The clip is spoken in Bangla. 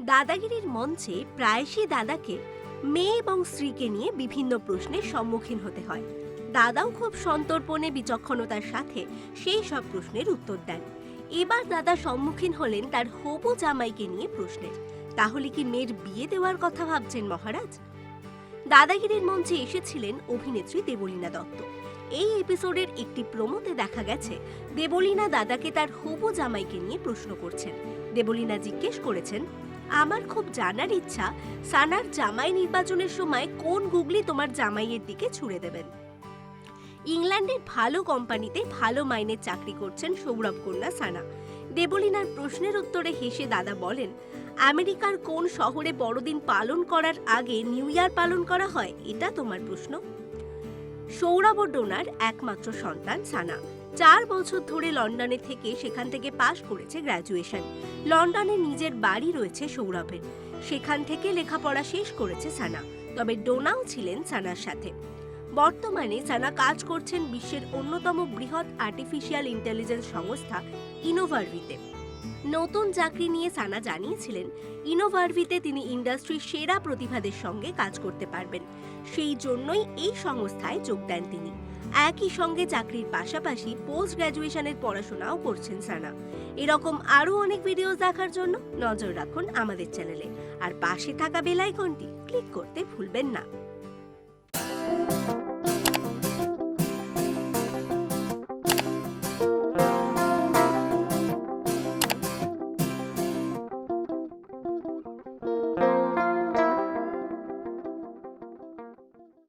দাদাগিরির মঞ্চে প্রায়শই দাদাকে মেয়ে এবং স্ত্রীকে নিয়ে বিভিন্ন প্রশ্নের সম্মুখীন হতে হয়। দাদাও খুব সন্তর্পণে, বিচক্ষণতার সাথে সেই সব প্রশ্নের উত্তর দেন। এবার দাদা সম্মুখীন হলেন তার হবু জামাইকে নিয়ে প্রশ্নের। তাহলে কি মেয়ের বিয়ে দেওয়ার কথা ভাবছেন মহারাজ? দাদাগিরির মঞ্চে এসেছিলেন অভিনেত্রী দেবলীনা দত্ত। এই এপিসোডের একটি প্রমোতে দেখা গেছে, দেবলীনা দাদাকে তার হবু জামাইকে নিয়ে প্রশ্ন করছেন। দেবলীনা জিজ্ঞেস করেছেন আমার খুব জানার ইচ্ছা, সানার জামাই নির্বাচনের সময় কোন গুগলি তোমার জামাইয়ের দিকে ছুড়ে দেবেন? ইংল্যান্ডের ভালো কোম্পানিতে ভালো মাইনের চাকরি করছেন সৌরভ কন্যা সানা। দেবলিনার প্রশ্নের উত্তরে হেসে দাদা বলেন, আমেরিকার কোন শহরে বড়দিন পালন করার আগে নিউ ইয়ার পালন করা হয়? এটা তোমার প্রশ্ন? সৌরভ ডোনার একমাত্র সন্তান সানা। চার বছর ধরে লন্ডনে থেকে সেখান থেকে পাশ করেছে গ্র্যাজুয়েশন। লন্ডনে নিজের বাড়ি রয়েছে সৌরভের। সেখান থেকে লেখাপড়া শেষ করেছে সানা। তবে ডোনাও ছিলেন সানার সাথে। বর্তমানে সানা কাজ করছেন বিশ্বের অন্যতম বৃহৎ আর্টিফিশিয়াল ইন্টেলিজেন্স সংস্থা ইনোভারভিতে। নতুন চাকরি নিয়ে সানা জানিয়েছিলেন, ইনোভারভিতে তিনি ইন্ডাস্ট্রির সেরা প্রতিভাদের সঙ্গে কাজ করতে পারবেন। সেই জন্যই এই সংস্থায় যোগ দেন তিনি। একই সঙ্গে চাকরির পাশাপাশি পোস্ট গ্র্যাজুয়েশনের পড়াশোনাও করছেন সানা। এরকম আরও অনেক ভিডিও দেখার জন্য নজর রাখুন আমাদের চ্যানেলে আর পাশে থাকা বেল আইকনটি ক্লিক করতে ভুলবেন না।